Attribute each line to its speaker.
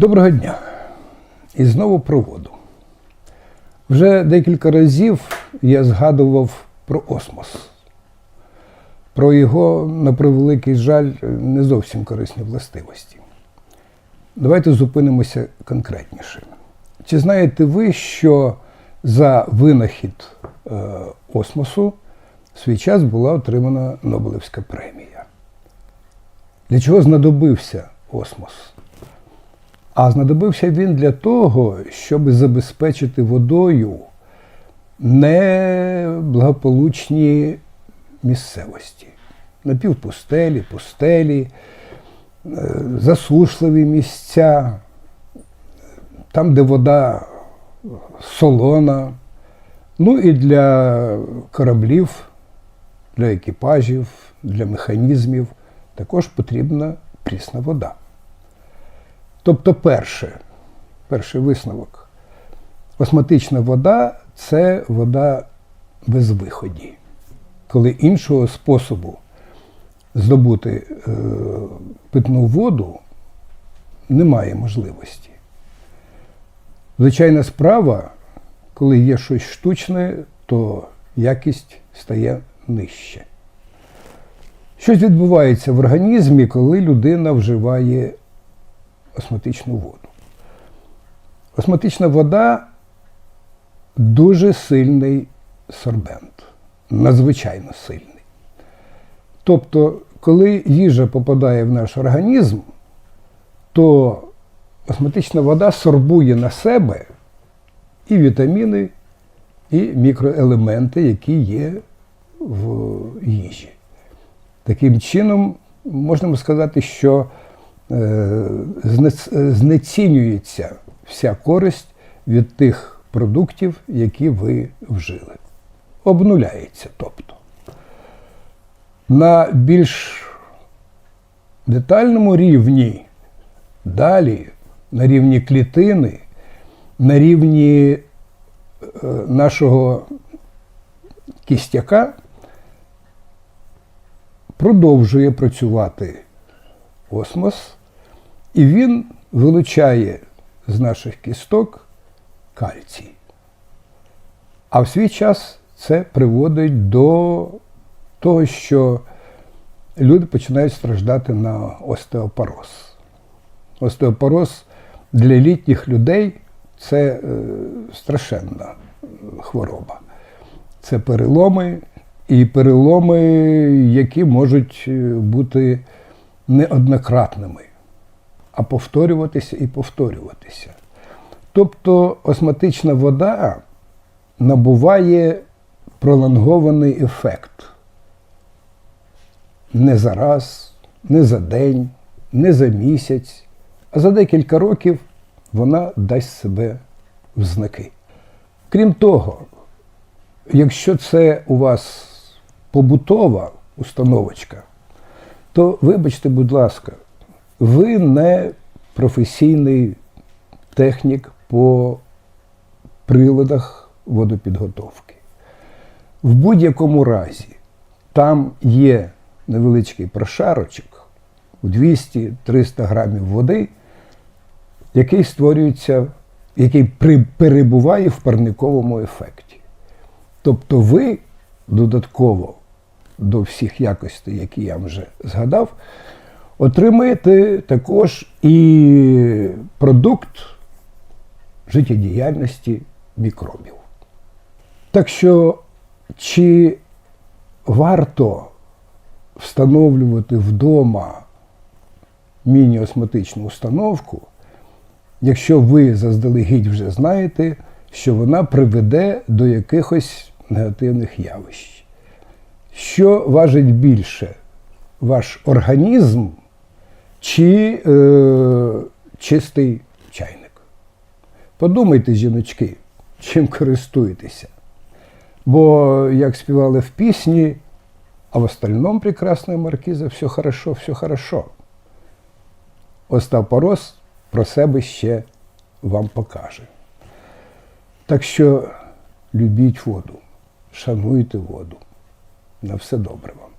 Speaker 1: Доброго дня. І знову про воду. Вже декілька разів я згадував про осмос, про його, на превеликий жаль, не зовсім корисні властивості. Давайте зупинимося конкретніше. Чи знаєте ви, що за винахід е, осмосу в свій час була отримана Нобелівська премія? Для чого знадобився осмос? А знадобився він для того, щоб забезпечити водою неблагополучні місцевості. Напівпустелі, пустелі, е, засушливі місця, там, де вода солона, ну і для кораблів, для екіпажів, для механізмів також потрібна прісна вода. Тобто, перше, перший висновок. Осматична вода це вода без виході, коли іншого способу здобути е, питну воду немає можливості. Звичайна справа, коли є щось штучне, то якість стає нижче. Щось відбувається в організмі, коли людина вживає осмотичну воду. Осмотична вода дуже сильний сорбент, надзвичайно сильний. Тобто, коли їжа попадає в наш організм, то осмотична вода сорбує на себе і вітаміни, і мікроелементи, які є в їжі. Таким чином, можна сказати, що знецінюється вся користь від тих продуктів, які ви вжили. Обнуляється, тобто. На більш детальному рівні, далі, на рівні клітини, на рівні е, нашого кістяка продовжує працювати осмос, і він вилучає з наших кісток кальцій. А в свій час це приводить до того, що люди починають страждати на остеопороз. Остеопороз для літніх людей це е, страшенна хвороба. Це переломи, і переломи, які можуть е, бути неоднократними, а повторюватися і повторюватися. Тобто осматична вода набуває пролонгований ефект. Не за раз, не за день, не за місяць, а за декілька років вона дасть себе в знаки. Крім того, якщо це у вас побутова установочка, то вибачте, будь ласка, ви не професійний технік по приладах водопідготовки. В будь-якому разі там є невеличкий прошарочок у 200-300 грамів води, який створюється, який перебуває в парниковому ефекті. Тобто ви додатково до всіх якостей, які я вже згадав, отримаєте також і продукт життєдіяльності мікробів. Так що, чи варто встановлювати вдома міні-осмотичну установку, якщо ви заздалегідь вже знаєте, що вона приведе до якихось негативних явищ? Що важить більше? Ваш організм чи е, чистий чайник? Подумайте, жіночки, чим користуєтеся. Бо, як співали в пісні, а в остальном прекрасная маркиза, все хорошо, все хорошо. Остап Порос про себе ще вам покаже. Так що любіть воду, шануйте воду. На все добре вам.